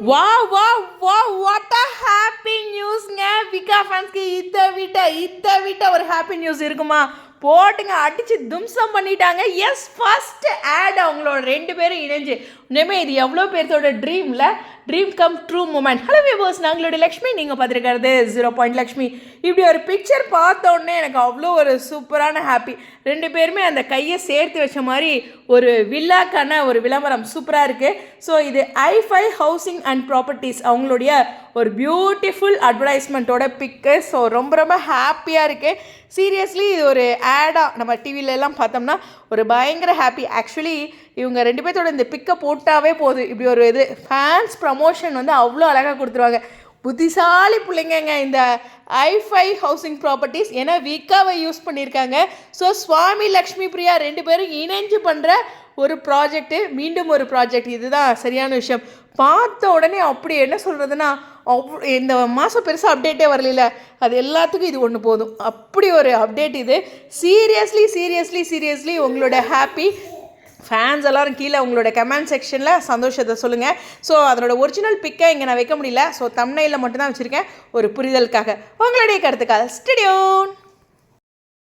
வா வா வா வாட் அ ஹாப்பி நியூஸ்ங்க விகா ஃபேன்ஸ்க்கு இத்த விட்ட இத்த விட்ட ஒரு ஹாப்பி நியூஸ் இருக்குமா? போட்டுங்க அடித்து தும்சம் பண்ணிட்டாங்க. எஸ் ஃபஸ்ட் ஆட் அவங்களோட ரெண்டு பேரும் இணைஞ்சு. இனிமே இது எவ்வளோ பேர்த்தோட ட்ரீமில் dream come true moment hello viewers நாங்களோட Lakshmi. நீங்கள் பார்த்துருக்கிறது ஜீரோ பாயிண்ட் லக்ஷ்மி இப்படி ஒரு பிக்சர் பார்த்தோன்னே எனக்கு அவ்வளோ ஒரு சூப்பரான ஹாப்பி ரெண்டு பேருமே அந்த கையை சேர்த்து வச்ச மாதிரி ஒரு வில்லாக்கான ஒரு விளம்பரம் சூப்பராக இருக்குது ஸோ இது ஐஃபை ஹவுசிங் அண்ட் ப்ராப்பர்ட்டிஸ் அவங்களுடைய ஒரு பியூட்டிஃபுல் அட்வர்டைஸ்மெண்ட்டோட பிக்கு ஸோ ரொம்ப ரொம்ப ஹாப்பியாக இருக்குது சீரியஸ்லி இது ஒரு சேடாக நம்ம டிவிலெலாம் பார்த்தோம்னா ஒரு பயங்கர ஹாப்பி ஆக்சுவலி இவங்க ரெண்டு பேர்த்தோட இந்த பிக்கை போட்டாவே போதும். இப்படி ஒரு இது ஃபேன்ஸ் ப்ரமோஷன் வந்து அவ்வளோ அழகாக கொடுத்துருவாங்க. புத்திசாலி பிள்ளைங்கங்க இந்த ஐஃபை ஹவுசிங் ப்ராப்பர்ட்டிஸ் ஏன்னா வீக்காவை யூஸ் பண்ணியிருக்காங்க. ஸோ சுவாமி லக்ஷ்மி பிரியா ரெண்டு பேரும் இணைஞ்சு பண்ணுற ஒரு ப்ராஜெக்ட்டு மீண்டும் ஒரு ப்ராஜெக்ட் இதுதான் சரியான விஷயம். பார்த்த உடனே அப்படி என்ன சொல்கிறதுனா அவ் இந்த மாதம் பெருசாக அப்டேட்டே வரல அது எல்லாத்துக்கும் இது ஒன்று போதும். அப்படி ஒரு அப்டேட் இது. சீரியஸ்லி சீரியஸ்லி சீரியஸ்லி உங்களோட ஹாப்பி ஃபேன்ஸ் எல்லோரும் கீழே உங்களோட கமெண்ட் செக்ஷனில் சந்தோஷத்தை சொல்லுங்கள் ஸோ அதனோட ஒரிஜினல் பிக்கை இங்கே நான் வைக்க முடியல. ஸோ தம்னையில் மட்டும்தான் வச்சுருக்கேன். ஒரு புரிதலுக்காக. உங்களுடைய கருத்துக்காக ஸ்டுடியோன்